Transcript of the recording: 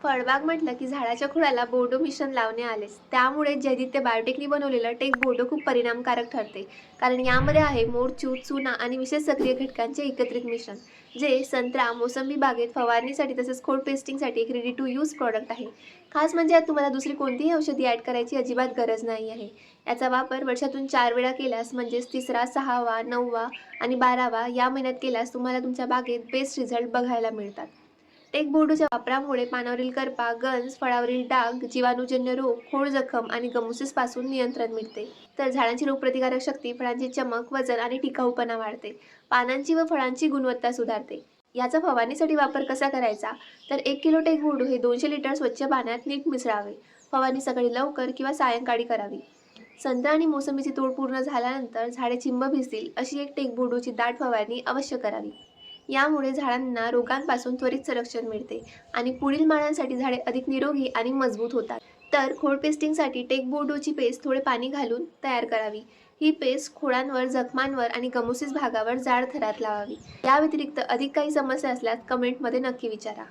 फळबाग म्हटलं की झाडाच्या खोडाला बोर्डो मिश्रण लावणे आलेच. त्यामुळे जैदित्य बायोटेकनी बनवलेलं टेक बोर्डो खूप परिणामकारक ठरते. कारण यामध्ये आहे मोरचू चुना आणि विशेष सक्रिय घटकांचे एकत्रित मिश्रण जे संत्रा मोसंबी बागेत फवारणीसाठी तसेच खोड पेस्टिंगसाठी एक रेडी टू यूज प्रॉडक्ट आहे. खास म्हणजे यात तुम्हाला दुसरी कोणतीही औषधी ॲड करायची अजिबात गरज नाही आहे. याचा वापर वर्षातून चार वेळा केल्यास म्हणजेच तिसरा सहावा नववा आणि बारावा या महिन्यात केल्यास तुम्हाला तुमच्या बागेत बेस्ट रिझल्ट बघायला मिळतात. टेक वापरामुळे पानावरील करपा गंज फळावरील डाग जीवाणूजन्य रोग खोड जखम आणि गमुसीसपासून नियंत्रण मिळते. तर झाडांची रोगप्रतिकारक शक्ती फळांची चमक वजन आणि टिकाऊपणा वाढते. पानांची व फळांची गुणवत्ता सुधारते. याचा फवारणीसाठी वापर कसा करायचा? तर एक किलो टेक हे दोनशे लिटर स्वच्छ पाण्यात नीट मिसळावे. फवारणी सकाळी लवकर किंवा सायंकाळी करावी. संत्रा आणि मोसंबीची तोड पूर्ण झाल्यानंतर झाडे चिंब भिजतील अशी एक टेक दाट फवारणी अवश्य करावी. यामुळे झाडांना रोगांपासून त्वरित संरक्षण मिळते आणि पुढील माळांसाठी झाडे अधिक निरोगी आणि मजबूत होतात. तर खोड पेस्टिंगसाठी टेकबोर्डोची पेस्ट थोडे पाणी घालून तयार करावी. ही पेस्ट खोडांवर जखमांवर आणि गमुसीस भागावर जाड थरात लावावी. या व्यतिरिक्त अधिक काही समस्या असल्यास कमेंटमध्ये नक्की विचारा.